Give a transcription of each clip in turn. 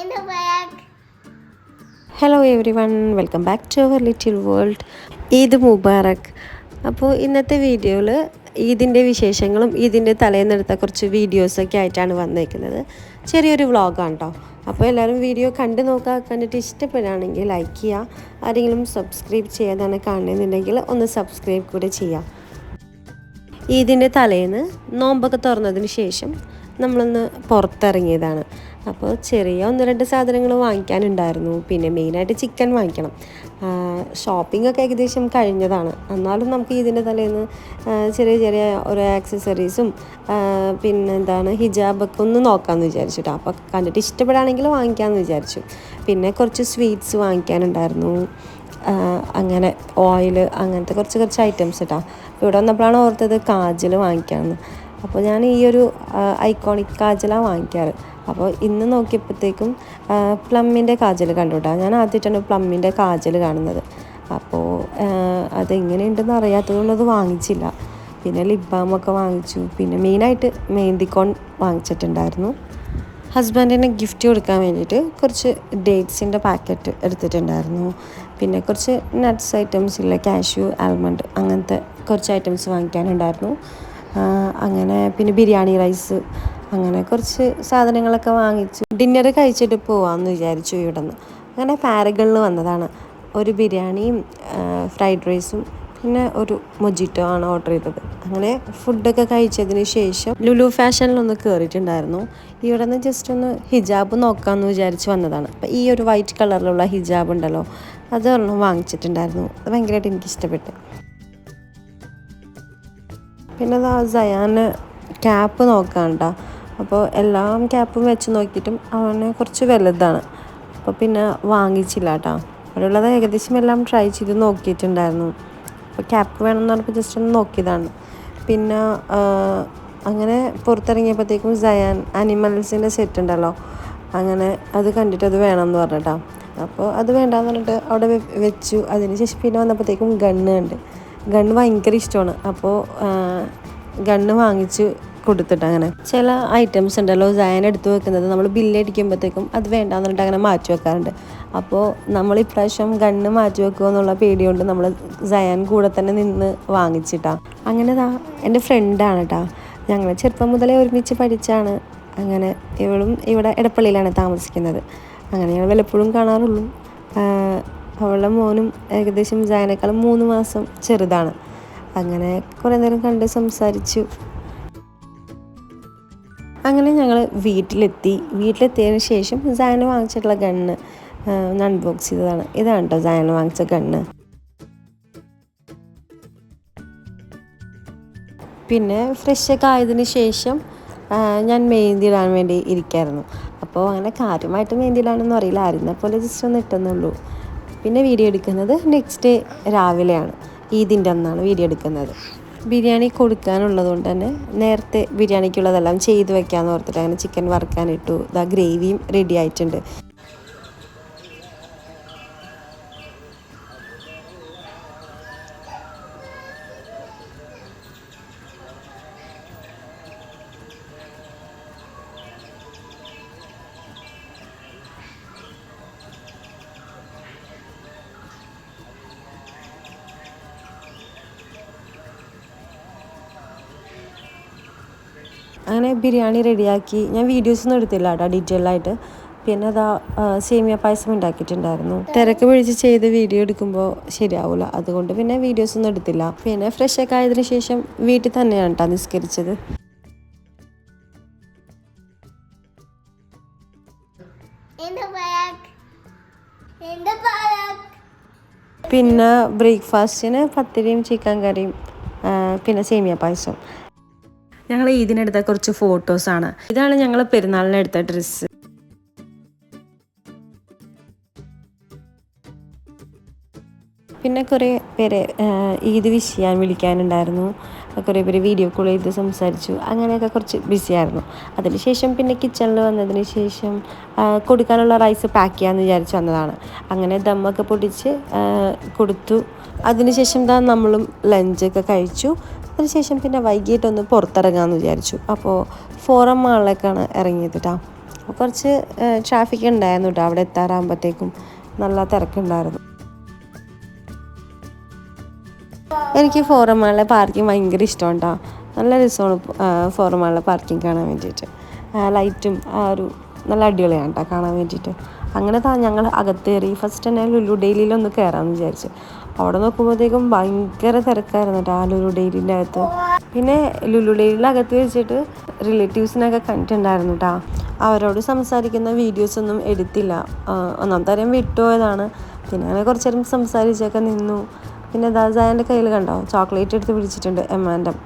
in the. Hello everyone welcome back to our little world Eid Mubarak. അപ്പോൾ ഇന്നത്തെ വീഡിയോയിൽ ഈദിന്റെ വിശേഷങ്ങളും ഈദിന്റെ തലേന്നെടുത്ത കുറച്ച് വീഡിയോസൊക്കെ ആയിട്ടാണ് വന്നേക്കുന്നത്. ചെറിയൊരു വ്ളോഗാണ് കേട്ടോ അപ്പോൾ എല്ലാവരും വീഡിയോ കണ്ടു നോക്കുക കണ്ടിട്ട് ഇഷ്ടപ്പെടുകയാണെങ്കിൽ ലൈക്ക് ചെയ്യുക ആരെങ്കിലും സബ്സ്ക്രൈബ് ചെയ്യാതാണ് കാണുന്നുണ്ടെങ്കിൽ ഒന്ന് സബ്സ്ക്രൈബ് കൂടെ ചെയ്യാം. ഈദിന്റെ തലേന്ന് നോമ്പൊക്കെ തുറന്നതിന് ശേഷം നമ്മളൊന്ന് പുറത്തിറങ്ങിയതാണ്. അപ്പോൾ ചെറിയ ഒന്ന് രണ്ട് സാധനങ്ങൾ വാങ്ങിക്കാനുണ്ടായിരുന്നു. പിന്നെ മെയിനായിട്ട് ചിക്കൻ വാങ്ങിക്കണം. ഷോപ്പിംഗ് ഒക്കെ ഏകദേശം കഴിഞ്ഞതാണ്. എന്നാലും നമുക്ക് ഇതിന്റെ തലേന്ന് ചെറിയ ചെറിയ ഓരോ ആക്സസറീസും പിന്നെ എന്താണ് ഹിജാബൊക്കെ ഒന്ന് നോക്കാമെന്ന് വിചാരിച്ചു അപ്പോൾ കണ്ടിട്ട് ഇഷ്ടപ്പെടുകയാണെങ്കിൽ വാങ്ങിക്കാമെന്ന് വിചാരിച്ചു. പിന്നെ കുറച്ച് സ്വീറ്റ്സ് വാങ്ങിക്കാനുണ്ടായിരുന്നു. അങ്ങനെ ഓയിൽ അങ്ങനത്തെ കുറച്ച് കുറച്ച് ഐറ്റംസ് കേട്ടോ ഇവിടെ വന്നപ്പോഴാണ് ഓർത്തത് കാജൽ വാങ്ങിക്കാമെന്ന്. അപ്പോൾ ഞാൻ ഈ ഒരു ഐക്കോണിക് കാജലാണ് വാങ്ങിക്കാറ്. അപ്പോൾ ഇന്ന് നോക്കിയപ്പോഴത്തേക്കും പ്ലമ്മിന്റെ കാജൽ കണ്ടുകൂട്ടാ ഞാൻ ആദ്യമായിട്ടാണ് പ്ലമ്മിന്റെ കാജൽ കാണുന്നത്. അപ്പോൾ അതെങ്ങനെയുണ്ടെന്ന് അറിയാത്തതുകൊണ്ട് അത് വാങ്ങിച്ചില്ല. പിന്നെ ലിപ് വാങ്ങിച്ചു. പിന്നെ മെയിനായിട്ട് മെഹന്തിക്കോൺ വാങ്ങിച്ചിട്ടുണ്ടായിരുന്നു. ഹസ്ബൻഡിന് ഗിഫ്റ്റ് കൊടുക്കാൻ വേണ്ടിയിട്ട് കുറച്ച് ഡേറ്റ്സിന്റെ പാക്കറ്റ് എടുത്തിട്ടുണ്ടായിരുന്നു. പിന്നെ കുറച്ച് നട്ട്സ് ഐറ്റംസ് ഇല്ല കാഷ്യൂ ആൽമണ്ട് അങ്ങനത്തെ കുറച്ച് ഐറ്റംസ് വാങ്ങിക്കാനുണ്ടായിരുന്നു. അങ്ങനെ പിന്നെ ബിരിയാണി റൈസ് അങ്ങനെ കുറച്ച് സാധനങ്ങളൊക്കെ വാങ്ങിച്ചു. ഡിന്നർ കഴിച്ചിട്ട് പോവാമെന്ന് വിചാരിച്ചു ഇവിടെ നിന്ന് അങ്ങനെ പാരകളിൽ വന്നതാണ്. ഒരു ബിരിയാണിയും ഫ്രൈഡ് റൈസും പിന്നെ ഒരു മൊജിറ്റോ ആണ് ഓർഡർ ചെയ്തത്. അങ്ങനെ ഫുഡൊക്കെ കഴിച്ചതിന് ശേഷം ലുലു ഫാഷനിലൊന്ന് കയറിയിട്ടുണ്ടായിരുന്നു ഇവിടെ നിന്ന് ജസ്റ്റ് ഒന്ന് ഹിജാബ് നോക്കാമെന്ന് വിചാരിച്ച് വന്നതാണ്. അപ്പം ഈ ഒരു വൈറ്റ് കളറിലുള്ള ഹിജാബ് ഉണ്ടല്ലോ അത് ഒരെണ്ണം വാങ്ങിച്ചിട്ടുണ്ടായിരുന്നു. അത് ഭയങ്കരമായിട്ട് എനിക്ക് ഇഷ്ടപ്പെട്ടു പിന്നെ അതാ സയാന് ക്യാപ്പ് നോക്കാണ്ട അപ്പോൾ എല്ലാം ക്യാപ്പും വെച്ച് നോക്കിയിട്ടും അവന് കുറച്ച് വലുതാണ്. അപ്പോൾ പിന്നെ വാങ്ങിച്ചില്ല കേട്ടോ അവിടെയുള്ളത് ഏകദേശം എല്ലാം ട്രൈ ചെയ്ത് നോക്കിയിട്ടുണ്ടായിരുന്നു. അപ്പോൾ ക്യാപ്പ് വേണമെന്ന് പറഞ്ഞപ്പോൾ ജസ്റ്റ് ഒന്ന് നോക്കിയതാണ്. പിന്നെ അങ്ങനെ പുറത്തിറങ്ങിയപ്പോഴത്തേക്കും സയാൻ അനിമൽസിന്റെ സെറ്റ് ഉണ്ടല്ലോ. അങ്ങനെ അത് കണ്ടിട്ട് അത് വേണമെന്ന് പറഞ്ഞിട്ടാ അപ്പോൾ അത് വേണ്ടാന്ന് പറഞ്ഞിട്ട് അവിടെ വെച്ചു. അതിന് ശേഷം പിന്നെ വന്നപ്പോഴത്തേക്കും ഗണ്ണ് ഉണ്ട്. ഗണ്ണ് ഭയങ്കര ഇഷ്ടമാണ്. അപ്പോൾ ഗണ്ണ് വാങ്ങിച്ച് കൊടുത്തിട്ട് അങ്ങനെ. ചില ഐറ്റംസ് ഉണ്ടല്ലോ സയൻ എടുത്തു വെക്കുന്നത്. നമ്മൾ ബില്ലടിക്കുമ്പോഴത്തേക്കും അത് വേണ്ടാന്ന് പറഞ്ഞിട്ട് അങ്ങനെ മാറ്റി വെക്കാറുണ്ട്. അപ്പോൾ നമ്മൾ ഇപ്രാവശ്യം ഗണ്ണ് മാറ്റി വെക്കുമോ എന്നുള്ള പേടിയുണ്ട് നമ്മൾ സയാൻ കൂടെ തന്നെ നിന്ന് വാങ്ങിച്ചിട്ടാ. അങ്ങനെ താ എന്റെ ഫ്രണ്ടാണ് കേട്ടോ ഞങ്ങൾ ചെറുപ്പം മുതലേ ഒരുമിച്ച് പഠിച്ചാണ് അങ്ങനെ ഇവളും ഇവിടെ എടപ്പള്ളിയിലാണ് താമസിക്കുന്നത്. അങ്ങനെ ഞങ്ങൾ വല്ലപ്പോഴും കാണാറുള്ളൂ. അവളുടെ മോനും ഏകദേശം ജാനേക്കാളും മൂന്ന് മാസം ചെറുതാണ്. അങ്ങനെ കുറേ നേരം കണ്ട് സംസാരിച്ചു. അങ്ങനെ ഞങ്ങൾ വീട്ടിലെത്തി. വീട്ടിലെത്തിയതിന് ശേഷം ജാന വാങ്ങിച്ചിട്ടുള്ള ഗണ്ണ് അൺബോക്സ് ചെയ്തതാണ്. ഇതാണ് കേട്ടോ ജാന വാങ്ങിച്ച ഗണ്ണ്. പിന്നെ ഫ്രഷൊക്കെ ആയതിനു ശേഷം ഞാൻ മെഹന്തി വേണ്ടി ഇരിക്കായിരുന്നു. അപ്പോൾ അങ്ങനെ കാര്യമായിട്ട് മെഹന്തി അറിയില്ല. ആയിരുന്ന പോലെ ജസ്റ്റ് ഒന്ന് ഇട്ടെന്നുള്ളൂ പിന്നെ വീഡിയോ എടുക്കുന്നത് നെക്സ്റ്റ് ഡേ രാവിലെയാണ്. ഈദിന്റെ അന്നാണ് വീഡിയോ എടുക്കുന്നത്. ബിരിയാണി കൊടുക്കാനുള്ളത് കൊണ്ട് തന്നെ നേരത്തെ ബിരിയാണിക്കുള്ളതെല്ലാം ചെയ്ത് വെക്കാമെന്ന് ഓർത്തിട്ട് അങ്ങനെ ചിക്കൻ വറുക്കാനിട്ടു. ഇതാ ഗ്രേവിയും റെഡി ആയിട്ടുണ്ട്. അങ്ങനെ ബിരിയാണി റെഡിയാക്കി. ഞാൻ വീഡിയോസ് ഒന്നും എടുത്തില്ല കേട്ടോ ഡീറ്റെയിൽ ആയിട്ട്. പിന്നെ അതാ സേമിയ പായസം ഉണ്ടാക്കിയിട്ടുണ്ടായിരുന്നു. തിരക്ക് പിടിച്ച് ചെയ്ത് വീഡിയോ എടുക്കുമ്പോൾ ശരിയാവില്ല അതുകൊണ്ട് പിന്നെ വീഡിയോസ് ഒന്നും എടുത്തില്ല. പിന്നെ ഫ്രഷ് ഒക്കെ ആയതിനു ശേഷം വീട്ടിൽ തന്നെയാണ് കേട്ടോ നിസ്കരിച്ചത്. പിന്നെ ബ്രേക്ക്ഫാസ്റ്റിന് പത്തിരിയും ചിക്കൻ കറിയും പിന്നെ സേമിയ പായസവും ഞങ്ങൾ ഇതിനെടുത്ത കുറച്ച് ഫോട്ടോസാണ് ഇതാണ് ഞങ്ങൾ പെരുന്നാളിനെടുത്ത ഡ്രസ്സ് പിന്നെ കുറേ പേരെ ഈദ് വിഷ് ചെയ്യാൻ വിളിക്കാനുണ്ടായിരുന്നു. കുറേ പേര് വീഡിയോ കോൾ ചെയ്ത് സംസാരിച്ചു. അങ്ങനെയൊക്കെ കുറച്ച് ബിസിയായിരുന്നു അതിനുശേഷം പിന്നെ കിച്ചണിൽ വന്നതിന് ശേഷം കൊടുക്കാനുള്ള റൈസ് പാക്ക് ചെയ്യാമെന്ന് വിചാരിച്ച് വന്നതാണ്. അങ്ങനെ ദമ്മൊക്കെ പൊടിച്ച് കൊടുത്തു. അതിനുശേഷം ദാ നമ്മളും ലഞ്ചൊക്കെ കഴിച്ചു. അതിനുശേഷം പിന്നെ വൈകിട്ടൊന്ന് പുറത്തിറങ്ങാമെന്ന് വിചാരിച്ചു. അപ്പോൾ ഫോറം മാളിലേക്കാണ് ഇറങ്ങിയത് കേട്ടോ അപ്പോൾ കുറച്ച് ട്രാഫിക് ഉണ്ടായിരുന്നു കേട്ടോ അവിടെ എത്താറാകുമ്പോഴത്തേക്കും നല്ല തിരക്കുണ്ടായിരുന്നു. എനിക്ക് ഫോറം മാളിലെ പാർക്കിംഗ് ഭയങ്കര ഇഷ്ടമാണ് കേട്ടോ നല്ല രസമാണ് ഫോറം മാളിലെ പാർക്കിംഗ് കാണാൻ വേണ്ടിയിട്ട്. ലൈറ്റും ആ ഒരു നല്ല അടിപൊളിയാണ് കേട്ടോ കാണാൻ വേണ്ടിയിട്ട്. അങ്ങനെ താ ഞങ്ങൾ അകത്ത് കയറി. ഫസ്റ്റ് തന്നെ ലുലു ഡെയിലിയിലൊന്ന് കയറാമെന്ന് വിചാരിച്ചു. അവിടെ നോക്കുമ്പോഴത്തേക്കും ഭയങ്കര തിരക്കായിരുന്നു കേട്ടോ ആ ലുലു ഡെയിലിന്റെ അകത്ത്. പിന്നെ ലുലു ഡെയിലിന്റെ അകത്ത് വെച്ചിട്ട് റിലേറ്റീവ്സിനൊക്കെ കണ്ടിട്ടുണ്ടായിരുന്നു കേട്ടോ അവരോട് സംസാരിക്കുന്ന വീഡിയോസ് ഒന്നും എടുത്തില്ല ഒന്നാമത്തെ കാര്യം വിട്ടുപോയതാണ്. പിന്നെ അങ്ങനെ കുറച്ച് നേരം സംസാരിച്ചൊക്കെ നിന്നു. പിന്നെ ദാസായന്റെ കയ്യിൽ കണ്ടോ? ചോക്ലേറ്റ് എടുത്ത് പിടിച്ചിട്ടുണ്ട് എമാൻഡം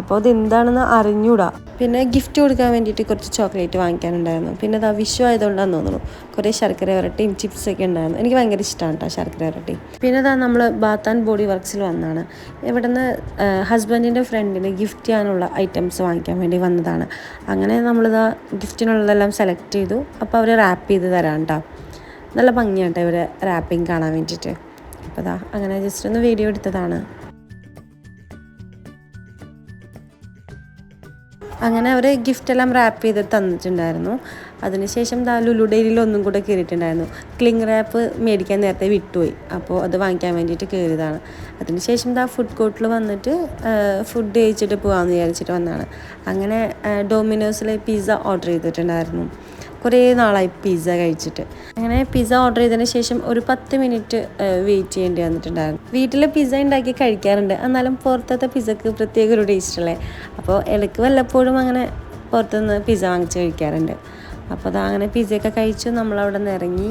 അപ്പോൾ അത് എന്താണെന്ന് അറിഞ്ഞൂടാ. പിന്നെ ഗിഫ്റ്റ് കൊടുക്കാൻ വേണ്ടിയിട്ട് കുറച്ച് ചോക്ലേറ്റ് വാങ്ങിക്കാനുണ്ടായിരുന്നു. പിന്നെ അത് വിഷു ആയതുകൊണ്ടാന്ന് തോന്നുന്നു. കുറേ ശർക്കര വരട്ടിയും ചിപ്സ് ഒക്കെ ഉണ്ടായിരുന്നു. എനിക്ക് ഭയങ്കര ഇഷ്ടമാണ് കേട്ടോ ശർക്കര വരട്ടി. പിന്നെ അതാ നമ്മൾ ബാത്ത് ആൻഡ് ബോഡി വർക്ക്സിൽ വന്നതാണ് ഇവിടുന്ന് ഹസ്ബൻഡിന്റെ ഫ്രണ്ടിന് ഗിഫ്റ്റ് ചെയ്യാനുള്ള ഐറ്റംസ് വാങ്ങിക്കാൻ വേണ്ടി വന്നതാണ്. അങ്ങനെ നമ്മളിതാ ഗിഫ്റ്റിനുള്ളതെല്ലാം സെലക്ട് ചെയ്തു. അപ്പോൾ അവർ റാപ്പ് ചെയ്ത് തരാം കേട്ടോ നല്ല ഭംഗിയാണ് കേട്ടോ ഇവരെ റാപ്പിംഗ് കാണാൻ വേണ്ടിയിട്ട്. അപ്പോൾ അതാ അങ്ങനെ ജസ്റ്റ് ഒന്ന് വീഡിയോ എടുത്തതാണ്. അങ്ങനെ അവർ ഗിഫ്റ്റ് എല്ലാം റാപ്പ് ചെയ്ത് തന്നിട്ടുണ്ടായിരുന്നു. അതിനുശേഷം ദാ ലുലു ഡെയിലിയിൽ ഒന്നും കൂടെ കയറിയിട്ടുണ്ടായിരുന്നു. ക്ലിങ് റാപ്പ് മേടിക്കാൻ നേരത്തെ വിട്ടുപോയി. അപ്പോൾ അത് വാങ്ങിക്കാൻ വേണ്ടിയിട്ട് കയറിയതാണ്. അതിനുശേഷം ദാ ഫുഡ് കോർട്ടിൽ വന്നിട്ട് ഫുഡ് കഴിച്ചിട്ട് പോകാമെന്ന് വിചാരിച്ചിട്ട് വന്നതാണ്. അങ്ങനെ ഡൊമിനോസിലെ പിസ്സ ഓർഡർ ചെയ്തിട്ടുണ്ടായിരുന്നു. കുറേ നാളായി പിസ്സ കഴിച്ചിട്ട്. അങ്ങനെ പിസ്സ ഓർഡർ ചെയ്തതിന് ശേഷം ഒരു പത്ത് മിനിറ്റ് വെയിറ്റ് ചെയ്യേണ്ടി വന്നിട്ടുണ്ടായിരുന്നു. വീട്ടിലെ പിസ്സ ഉണ്ടാക്കി കഴിക്കാറുണ്ട്. എന്നാലും പുറത്തത്തെ പിസ്സക്ക് പ്രത്യേക ഒരു ടേസ്റ്റ് അല്ലേ? അപ്പോൾ ഇടയ്ക്ക് വല്ലപ്പോഴും അങ്ങനെ പുറത്തുനിന്ന് പിസ്സ വാങ്ങിച്ച് കഴിക്കാറുണ്ട്. അപ്പോൾ അത് അങ്ങനെ പിസ്സയൊക്കെ കഴിച്ചു. നമ്മളവിടെ നിന്ന് ഇറങ്ങി.